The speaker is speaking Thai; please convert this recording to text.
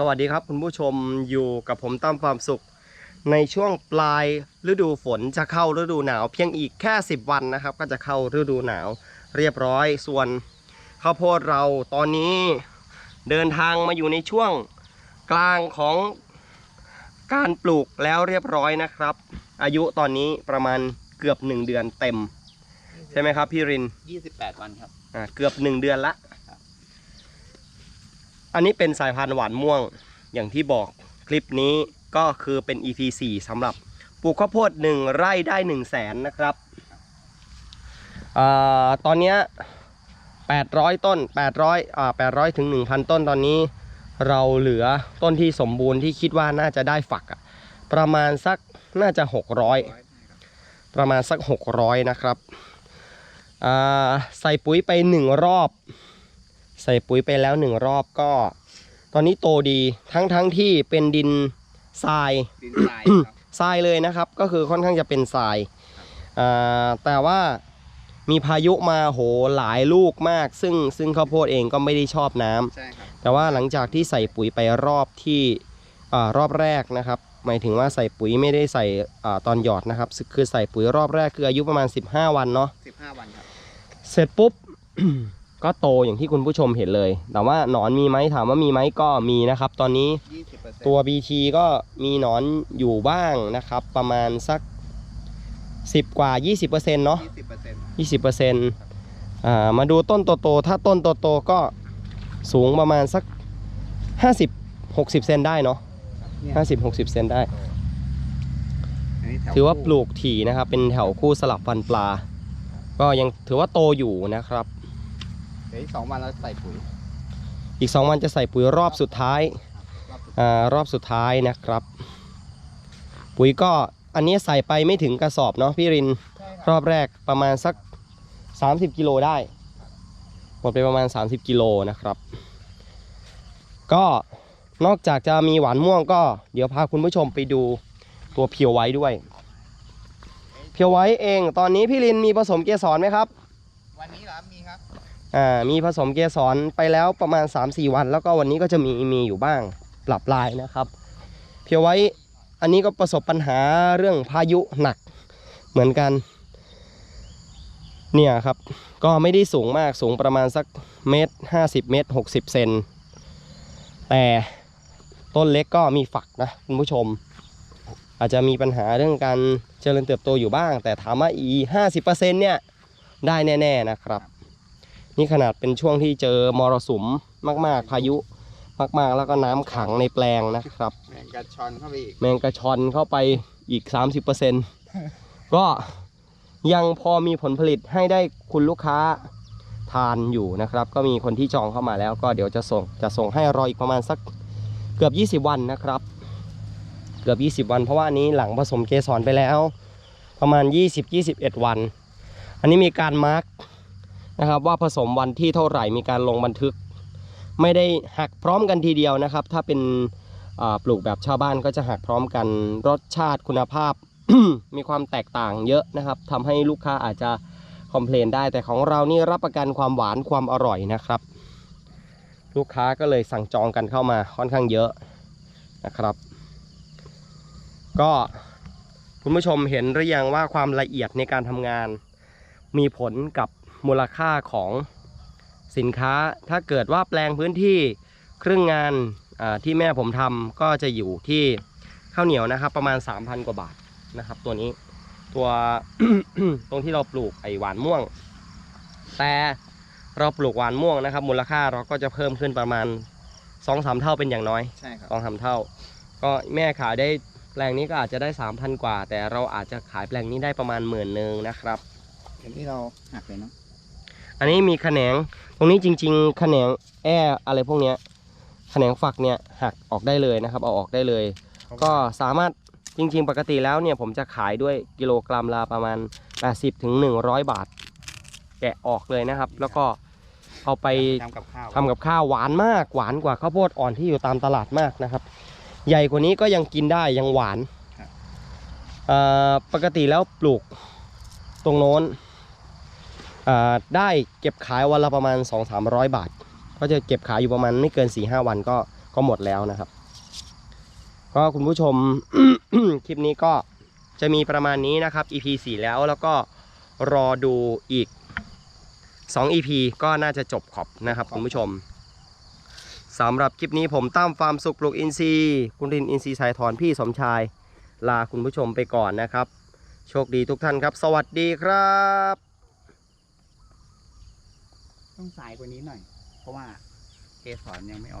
สวัสดีครับคุณผู้ชมอยู่กับผมตั้มความสุข ในช่วงปลายฤดูฝนจะเข้าฤดูหนาว เพียงอีกแค่ 10 วันนะครับ ก็จะเข้าฤดูหนาว เรียบร้อยส่วนข้าวโพดเราตอนนี้เดินทางมาอยู่ในช่วงกลางของการปลูกแล้วเรียบร้อยนะครับ อายุตอนนี้ประมาณเกือบ 1 เดือนเต็ม ใช่ไหมครับพี่ริน 28 วันครับอ่าเกือบ 1 เดือนละ อันนี้เป็นสายพันธุ์หวานม่วงอย่างที่บอกคลิปนี้ก็คือเป็น EP 4สำหรับปลูกข้าวโพด1ไร่ได้1 0 0 0 0แสนนะครับอตอนนี้800 ต้น 800อ่า800ถึง1,000 ต้นตอนนี้เราเหลือต้นที่สมบูรณ์ที่คิดว่าน่าจะได้ฝักประมาณสักน่าจะ 600 ประมาณสัก 600 นะครับใส่ปุ๋ยไป 1 รอบ ใส่ปุ๋ยไปแล้ว1รอบก็ ตอนนี้โตดีทั้งทั้งที่เป็นดินทรายดินทรายครับทรายเลยนะครับ ก็คือค่อนข้างจะเป็นทรายอ่าแต่ว่ามีพายุมาโหหลายลูกมาก ซึ่งซึ่งข้าวโพดเองก็ไม่ได้ชอบน้ำใช่ครับแต่ว่าหลังจากที่ใส่ปุ๋ยไปรอบที่อารอบแรกนะครับ หมายถึงว่าใส่ปุ๋ยไม่ได้ใส่อาตอนหยอดนะครับ คือใส่ปุ๋ยรอบแรกคืออายุประมาณ 15 วันเนาะ15 วันครับ เสร็จปุ๊บ ก็โตอย่างที่คุณผู้ชมเห็นเลย แต่ว่าหนอนมีไหมถามว่ามีไหมก็มีนะครับ ตอนนี้20%ตัว BT ก็มีหนอนอยู่บ้างนะครับ ประมาณสัก 10 กว่า 20%เนาะ20% 20%อ่ามาดูต้นโตๆถ้าต้นโตๆก็สูงประมาณสัก 50 60 เซนได้เนาะเนี่ย50 60 เซนได้อันนี้แถถือว่าคู่ปลูกถี่นะครับ เป็นแถวคู่สลับฟันปลา ก็ยังถือว่าโตอยู่นะครับ เดี๋ยวอีก2วันเราใส่ปุ๋ยอีก 2 วันจะใส่ปุ๋ยรอบสุดท้ายรอบสุดอารอบสุดท้ายนะครับ ปุ๋ยก็อันนี้ใส่ไปไม่ถึงกระสอบเนาะพี่รินใช่รอบแรกประมาณสัก 30กิโลได้หมดไปประมาณ 30กิโลนะครับ ก็นอกจากจะมีหวานม่วงก็ เดี๋ยวพาคุณผู้ชมไปดูตัวเพียวไว้ด้วย เพียวไว้เองตอนนี้พี่รินมีผสมเกสรไหมครับ วันนี้เหรอครับมีครับ อ่ามีผสมเกสรไปแล้วประมาณ 3-4 วัน แล้วก็วันนี้ก็จะมีมีอยู่บ้างปรับลายนะครับ เพียวไว้อันนี้ก็ประสบปัญหาเรื่องพายุหนักเหมือนกัน เนี่ยครับ ก็ไม่ได้สูงมากสูงประมาณสักเมตรห้าสิบเมตรหกสิบเซนแต่ต้นเล็กก็มีฝักนะคุณผู้ชม อาจจะมีปัญหาเรื่องการเจริญเติบโตอยู่บ้าง แต่ถามว่าอีห้าสิบเปอร์เซ็นต์เนี่ยได้แน่ ๆนะครับ นี่ขนาดเป็นช่วงที่เจอมรสุมมาก ๆ พายุมากๆ แล้วก็น้ำขังในแปลงนะครับ แมงกระชอนเข้าไปอีก แมงกระชอนเข้าไปอีก 30%ก็ยังพอมีผลผลิตให้ได้คุณลูกค้าทานอยู่นะครับ ก็มีคนที่จองเข้ามาแล้ว ก็เดี๋ยวจะส่งจะส่งให้รออีกประมาณสักเกือบ 20 วันนะครับ เกือบ 20 วัน เพราะว่าอันนี้หลังผสมเกสรไปแล้ว ประมาณ 20-21 วัน อันนี้มีการมาร์ก นะครับว่าผสมวันที่เท่าไหร่มีการลงบันทึก ไม่ได้หักพร้อมกันทีเดียวนะครับ ถ้าเป็นปลูกแบบชาวบ้านก็จะหักพร้อมกันรสชาติคุณภาพ มีความแตกต่างเยอะนะครับทำให้ลูกค้าอาจจะคอมเพลนได้แต่ของเรานี่รับประกันความหวานความอร่อยนะครับ ลูกค้าก็เลยสั่งจองกันเข้ามาค่อนข้างเยอะนะครับ ก็คุณผู้ชมเห็นหรือยังว่าความละเอียดในการทำงาน มีผลกับ มูลค่าของสินค้า ถ้าเกิดว่าแปลงพื้นที่ครึ่งงานอ่าที่แม่ผมทำก็จะอยู่ที่ข้าวเหนียวนะครับ ประมาณ 3,000 กว่าบาทนะครับ ตัวนี้ตัวตรงที่เราปลูกไอหวานม่วง แต่เราปลูกหวานม่วงนะครับ มูลค่าเราก็จะเพิ่มขึ้นประมาณ2อสเท่าเป็นอย่างน้อยใช่ครับสองสามเท่า ก็แม่ขายได้แปลงนี้ก็อาจจะได้3,000กว่า แต่เราอาจจะขายแปลงนี้ได้ประมาณหมื่นหนึ่งนะครับเห็นที่เราหักเลยเนาะ อันนี้มีแขนงตรงนี้จริงๆแขนงแออะไรพวกเนี้ยแขนงฝักเนี่ยหักออกได้เลยนะครับ เอาออกได้เลย ก็สามารถจริง ๆ ปกติแล้วเนี่ยผมจะขายด้วยกิโลกรัมละประมาณ 80ถึง100 บาท แกะออกเลยนะครับ แล้วก็เอาไปทำกับข้าวทำกับข้าวหวานมากหวานกว่าข้าวโพดอ่อนที่อยู่ตามตลาดมากนะครับ ใหญ่กว่านี้ก็ยังกินได้ยังหวานเอ่อปกติแล้วปลูกตรงโน้นอ่า ได้เก็บขายวันละประมาณ 2-300 บาท ก็จะเก็บขายอยู่ประมาณไม่เกิน 4-5 วันก็ก็ก็หมดแล้วนะครับก็คุณผู้ชม คลิปนี้ก็จะมีประมาณนี้นะครับ EP 4 แล้วแล้วก็รอดูอีก 2 EP ก็น่าจะจบขอบนะครับคุณผู้ชมสำหรับคลิปนี้ผมตั้มฟาร์มสุขปลูกอินทรีย์คุณรินอินทรีย์สายถอนพี่สมชาย ลาคุณผู้ชมไปก่อนนะครับ โชคดีทุกท่านครับ สวัสดีครับ ต้องสายกว่านี้หน่อย เพราะว่าเกสรยังไม่ออก